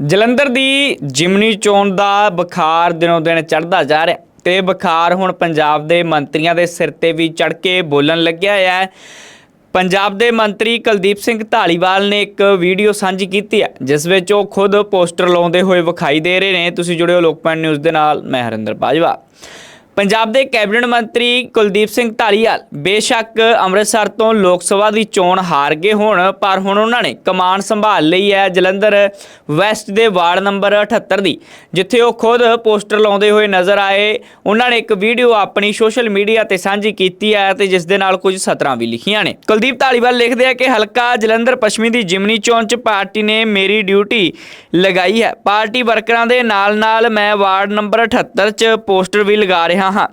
ਜਲੰਧਰ ਦੀ ਜਿਮਨੀ ਚੋਣ ਦਾ ਬੁਖਾਰ ਦਿਨੋਂ ਦਿਨ ਚੜ੍ਹਦਾ ਜਾ ਰਿਹਾ ਤੇ ਬੁਖਾਰ ਹੁਣ ਪੰਜਾਬ ਦੇ ਮੰਤਰੀਆਂ ਦੇ ਸਿਰ ਤੇ ਵੀ ਚੜ ਕੇ ਬੋਲਣ ਲੱਗਿਆ ਹੈ। ਪੰਜਾਬ ਦੇ ਮੰਤਰੀ ਕੁਲਦੀਪ ਸਿੰਘ ਢਾਲੀਵਾਲ ਨੇ ਇੱਕ ਵੀਡੀਓ ਸਾਂਝੀ ਕੀਤੀ ਹੈ, ਜਿਸ ਵਿੱਚ ਉਹ ਖੁਦ ਪੋਸਟਰ ਲਾਉਂਦੇ ਹੋਏ ਵਿਖਾਈ ਦੇ ਰਹੇ ਨੇ। ਤੁਸੀਂ ਜੁੜਿਓ ਲੋਕਪਾਲ ਨਿਊਜ਼ ਦੇ ਨਾਲ, ਮੈਂ ਹਰਿੰਦਰ ਬਾਜਵਾ। ਪੰਜਾਬ ਦੇ ਕੈਬਨਿਟ ਮੰਤਰੀ ਕੁਲਦੀਪ ਸਿੰਘ ਢਾਲੀਵਾਲ ਬੇਸ਼ੱਕ ਅੰਮ੍ਰਿਤਸਰ ਤੋਂ ਲੋਕ ਸਭਾ ਦੀ ਚੋਣ ਹਾਰ ਗਏ ਹੋਣ, ਪਰ ਹੁਣ ਉਹਨਾਂ ਨੇ ਕਮਾਨ ਸੰਭਾਲ ਲਈ ਹੈ ਜਲੰਧਰ ਵੈਸਟ ਦੇ ਵਾਰਡ ਨੰਬਰ 78 ਦੀ, ਜਿੱਥੇ ਉਹ ਖੁਦ ਪੋਸਟਰ ਲਾਉਂਦੇ ਹੋਏ ਨਜ਼ਰ ਆਏ। ਉਹਨਾਂ ਨੇ ਇੱਕ ਵੀਡੀਓ ਆਪਣੀ ਸੋਸ਼ਲ ਮੀਡੀਆ ਤੇ ਸਾਂਝੀ ਕੀਤੀ ਹੈ ਤੇ ਜਿਸ ਦੇ ਨਾਲ ਕੁਝ ਸਤਰਾਂ ਵੀ ਲਿਖੀਆਂ ਨੇ। ਕੁਲਦੀਪ ਢਾਲੀਵਾਲ ਲਿਖਦੇ ਆ ਕਿ ਹਲਕਾ ਜਲੰਧਰ ਪੱਛਮੀ ਦੀ ਜਿਮਨੀ ਚੋਣ ਚ ਪਾਰਟੀ ਨੇ ਮੇਰੀ ਡਿਊਟੀ ਲਗਾਈ ਹੈ। ਪਾਰਟੀ ਵਰਕਰਾਂ ਦੇ ਨਾਲ ਨਾਲ ਮੈਂ ਵਾਰਡ ਨੰਬਰ 78 ਚ ਪੋਸਟਰ ਵੀ ਲਗਾ ਰਿਹਾ ਹਾਂ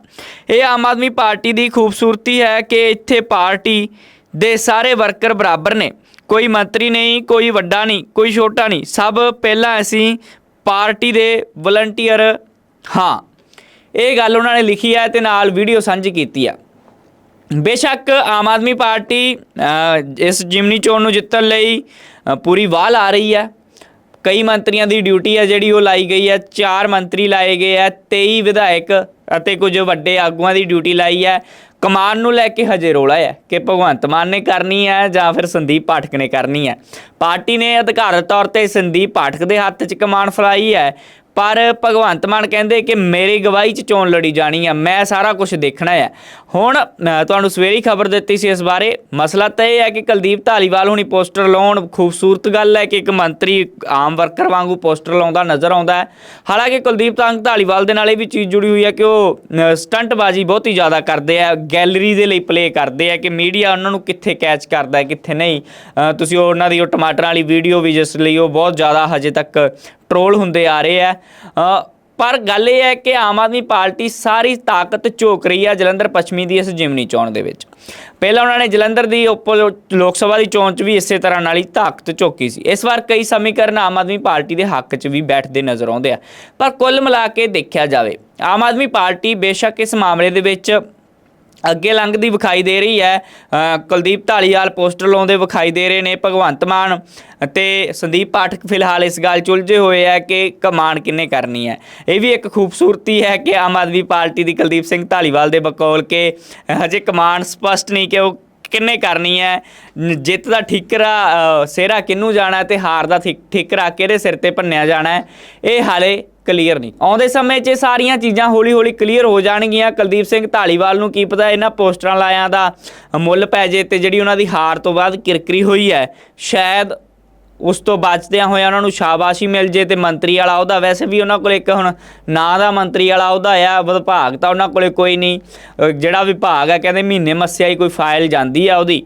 ਇਹ ਆਮ ਆਦਮੀ ਪਾਰਟੀ ਦੀ ਖੂਬਸੂਰਤੀ ਹੈ ਕਿ ਇੱਥੇ ਪਾਰਟੀ ਦੇ ਸਾਰੇ ਵਰਕਰ ਬਰਾਬਰ ਨੇ। ਕੋਈ ਮੰਤਰੀ ਨਹੀਂ, ਕੋਈ ਵੱਡਾ ਨਹੀਂ, ਕੋਈ ਛੋਟਾ ਨਹੀਂ। ਸਭ ਪਹਿਲਾਂ ਅਸੀਂ ਪਾਰਟੀ ਦੇ ਵਲੰਟੀਅਰ ਹਾਂ। ਇਹ ਗੱਲ ਉਹਨਾਂ ਨੇ ਲਿਖੀ ਹੈ ਤੇ ਨਾਲ ਵੀਡੀਓ ਸਾਂਝੀ ਕੀਤੀ ਆ। ਬੇਸ਼ੱਕ ਆਮ ਆਦਮੀ ਪਾਰਟੀ ਇਸ ਜਿਮਨੀ ਚੋਣ ਨੂੰ ਜਿੱਤਣ ਲਈ ਪੂਰੀ ਵਾਹ ਲਾ ਰਹੀ ਹੈ। ਕਈ ਮੰਤਰੀਆਂ ਦੀ ਡਿਊਟੀ ਹੈ ਜਿਹੜੀ ਉਹ ਲਾਈ ਗਈ ਹੈ ਚਾਰ ਮੰਤਰੀ ਲਾਏ ਗਏ ਹੈ 23 ਵਿਧਾਇਕ ਅਤੇ ਕੁਝ ਵੱਡੇ ਆਗੂਆਂ ਦੀ ਡਿਊਟੀ ਲਾਈ ਹੈ ਕਮਾਨ ਨੂੰ ਲੈ ਕੇ ਹਜੇ ਰੋਲਾ ਹੈ ਕਿ ਭਗਵੰਤ ਮਾਨ ਨੇ ਕਰਨੀ ਹੈ ਜਾਂ ਫਿਰ ਸੰਦੀਪ ਪਾਠਕ ਨੇ ਕਰਨੀ ਹੈ ਪਾਰਟੀ ਨੇ ਅਧਿਕਾਰਤ ਤੌਰ ਤੇ ਸੰਦੀਪ ਪਾਠਕ ਦੇ ਹੱਥ 'ਚ ਕਮਾਨ ਫੜਾਈ ਹੈ ਪਰ ਭਗਵੰਤ ਮਾਨ ਕਹਿੰਦੇ ਕਿ ਮੇਰੀ ਗਵਾਹੀ 'ਚ ਚੋਣ ਲੜੀ ਜਾਣੀ ਆ, ਮੈਂ ਸਾਰਾ ਕੁਝ ਦੇਖਣਾ ਹੈ ਹੁਣ ਤੁਹਾਨੂੰ ਸਵੇਰੀ ਖਬਰ ਦਿੱਤੀ ਸੀ ਇਸ ਬਾਰੇ। ਮਸਲਾ ਤਾਂ ਇਹ ਹੈ ਕਿ ਕੁਲਦੀਪ ਧਾਲੀਵਾਲ ਹੁਣੀ ਪੋਸਟਰ ਲਾਉਣ, ਖੂਬਸੂਰਤ ਗੱਲ ਹੈ ਕਿ ਇੱਕ ਮੰਤਰੀ ਆਮ ਵਰਕਰ ਵਾਂਗੂ ਪੋਸਟਰ ਲਾਉਂਦਾ ਨਜ਼ਰ ਆਉਂਦਾ ਹੈ। ਹਾਲਾਂਕਿ ਕੁਲਦੀਪ ਤੰਗ ਧਾਲੀਵਾਲ ਦੇ ਨਾਲ ਇਹ ਵੀ ਚੀਜ਼ ਜੁੜੀ ਹੋਈ ਹੈ ਕਿ ਉਹ ਸਟੰਟਬਾਜ਼ੀ ਬਹੁਤ ਹੀ ਜ਼ਿਆਦਾ ਕਰਦੇ ਆ, ਗੈਲਰੀ ਦੇ ਲਈ ਪਲੇ ਕਰਦੇ ਆ ਕਿ ਮੀਡੀਆ ਉਹਨਾਂ ਨੂੰ ਕਿੱਥੇ ਕੈਚ ਕਰਦਾ ਹੈ, ਕਿੱਥੇ ਨਹੀਂ। ਤੁਸੀਂ ਉਹਨਾਂ ਦੀ ਉਹ ਟਮਾਟਰਾਂ ਵਾਲੀ ਵੀਡੀਓ ਵੀ ਜਿਸ ਲਈ ਉਹ ਬਹੁਤ ਜ਼ਿਆਦਾ ਹਜੇ ਤੱਕ ਟਰੋਲ ਹੁੰਦੇ ਆ ਰਹੇ ਆ। ਪਰ ਗੱਲ ਇਹ ਹੈ ਕਿ ਆਮ ਆਦਮੀ ਪਾਰਟੀ ਸਾਰੀ ਤਾਕਤ ਝੋਕ ਰਹੀ ਹੈ ਜਲੰਧਰ ਪੱਛਮੀ ਦੀ ਇਸ ਜਿਮਨੀ ਚੋਣ ਦੇ ਵਿੱਚ। ਪਹਿਲਾਂ ਉਹਨਾਂ ਨੇ ਜਲੰਧਰ ਦੀ ਉਪ ਲੋਕ ਸਭਾ ਦੀ ਚੋਣ 'ਚ ਵੀ ਇਸੇ ਤਰ੍ਹਾਂ ਨਾਲ ਹੀ ਤਾਕਤ ਝੋਕੀ ਸੀ। ਇਸ ਵਾਰ ਕਈ ਸਮੀਕਰਨ ਆਮ ਆਦਮੀ ਪਾਰਟੀ ਦੇ ਹੱਕ 'ਚ ਵੀ ਬੈਠਦੇ ਨਜ਼ਰ ਆਉਂਦੇ ਆ। ਪਰ ਕੁੱਲ ਮਿਲਾ ਕੇ ਦੇਖਿਆ ਜਾਵੇ, ਆਮ ਆਦਮੀ ਪਾਰਟੀ ਬੇਸ਼ੱਕ ਇਸ ਮਾਮਲੇ ਦੇ ਵਿੱਚ ਅੱਗੇ ਲੰਘਦੀ ਵਿਖਾਈ ਦੇ ਰਹੀ ਹੈ। ਕੁਲਦੀਪ ਢਾਲੀਵਾਲ ਪੋਸਟਰ ਲਾਉਂਦੇ ਵਿਖਾਈ ਦੇ ਰਹੇ ਨੇ ਭਗਵੰਤ ਮਾਨ ਤੇ ਸੰਦੀਪ ਪਾਠਕ ਫਿਲਹਾਲ ਇਸ ਗੱਲ 'ਚ ਉਲਝੇ ਹੋਏ ਆ ਕਿ ਕਮਾਨ ਕਿੰਨੇ ਕਰਨੀ ਹੈ। ਇਹ ਵੀ ਇੱਕ ਖੂਬਸੂਰਤੀ ਹੈ ਕਿ ਆਮ ਆਦਮੀ ਪਾਰਟੀ ਦੀ ਕੁਲਦੀਪ ਸਿੰਘ ਢਾਲੀਵਾਲ ਦੇ ਬਕੌਲ ਕੇ ਹਜੇ ਕਮਾਨ ਸਪਸ਼ਟ ਨਹੀਂ ਕਿ ਉਹ ਕਿੰਨੇ ਕਰਨੀ ਹੈ। ਜਿੱਤ ਦਾ ਠਿਕਰਾ ਸਿਹਰਾ ਕਿਹਨੂੰ ਜਾਣਾ ਹੈ ਤੇ ਹਾਰ ਦਾ ਠਿਕ- ਠਿਕਰਾ ਕਿਹਦੇ ਸਿਰ ਤੇ ਭੰਨਿਆ ਜਾਣਾ ਇਹ ਹਾਲੇ ਕਲੀਅਰ ਨਹੀਂ। ਆਉਂਦੇ ਸਮੇਂ 'ਚ ਇਹ ਸਾਰੀਆਂ ਚੀਜ਼ਾਂ ਹੌਲੀ-ਹੌਲੀ ਕਲੀਅਰ ਹੋ ਜਾਣਗੀਆਂ। ਕੁਲਦੀਪ ਸਿੰਘ ਢਾਲੀਵਾਲ ਨੂੰ ਕੀ ਪਤਾ ਇਹਨਾਂ ਪੋਸਟਰਾਂ ਲਾਇਆਂ ਦਾ ਮੁੱਲ ਪੈ ਜੇ ਤੇ ਜਿਹੜੀ ਉਹਨਾਂ ਦੀ ਹਾਰ ਤੋਂ ਬਾਅਦ ਕਿਰਕਰੀ ਹੋਈ ਹੈ, ਸ਼ਾਇਦ ਉਸ ਤੋਂ ਬਚਦਿਆਂ ਹੋਇਆਂ ਉਹਨਾਂ ਨੂੰ ਸ਼ਾਬਾਸ਼ੀ ਮਿਲ ਜੇ ਤੇ ਮੰਤਰੀ ਵਾਲਾ ਉਹਦਾ ਵੈਸੇ ਵੀ ਉਹਨਾਂ ਕੋਲ ਇੱਕ ਹੁਣ ਨਾਂ ਦਾ ਮੰਤਰੀ ਵਾਲਾ ਉਹਦਾ ਆ, ਵਿਭਾਗ ਤਾਂ ਉਹਨਾਂ ਕੋਲੇ ਕੋਈ ਨਹੀਂ। ਜਿਹੜਾ ਵਿਭਾਗ ਆ, ਕਹਿੰਦੇ ਮਹੀਨੇ ਮੱਸਿਆ ਹੀ ਕੋਈ ਫਾਈਲ ਜਾਂਦੀ ਆ ਉਹਦੀ।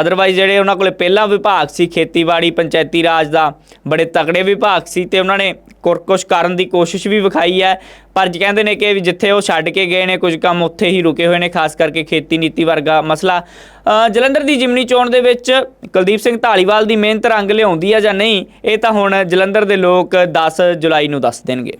ਅਦਰਵਾਈਜ਼ ਜਿਹੜੇ ਉਹਨਾਂ ਕੋਲੇ ਪਹਿਲਾ ਵਿਭਾਗ ਸੀ, ਖੇਤੀਬਾੜੀ, ਪੰਚਾਇਤੀ ਰਾਜ ਦਾ, ਬੜੇ ਤਕੜੇ ਵਿਭਾਗ ਸੀ ਤੇ ਉਹਨਾਂ ਨੇ ਕੁਰਕੁਸ਼ ਕਰਨ ਦੀ ਕੋਸ਼ਿਸ਼ ਵੀ ਵਿਖਾਈ ਹੈ ਪਰ ਜੀ ਕਹਿੰਦੇ ਨੇ ਕਿ ਵੀ ਜਿੱਥੇ ਉਹ ਛੱਡ ਕੇ ਗਏ ਨੇ, ਕੁਝ ਕੰਮ ਉੱਥੇ ਹੀ ਰੁਕੇ ਹੋਏ ਨੇ, ਖਾਸ ਕਰਕੇ ਖੇਤੀ ਨੀਤੀ ਵਰਗਾ ਮਸਲਾ। ਜਲੰਧਰ ਦੀ ਜਿਮਨੀ ਚੋਣ ਦੇ ਵਿੱਚ ਕੁਲਦੀਪ ਸਿੰਘ ਢਾਲੀਵਾਲ ਦੀ ਮਿਹਨਤ ਰੰਗ ਲਿਆਉਂਦੀ ਆ ਜਾਂ ਨਹੀਂ, ਇਹ ਤਾਂ ਹੁਣ ਜਲੰਧਰ ਦੇ ਲੋਕ 10 ਜੁਲਾਈ ਨੂੰ ਦੱਸ ਦੇਣਗੇ।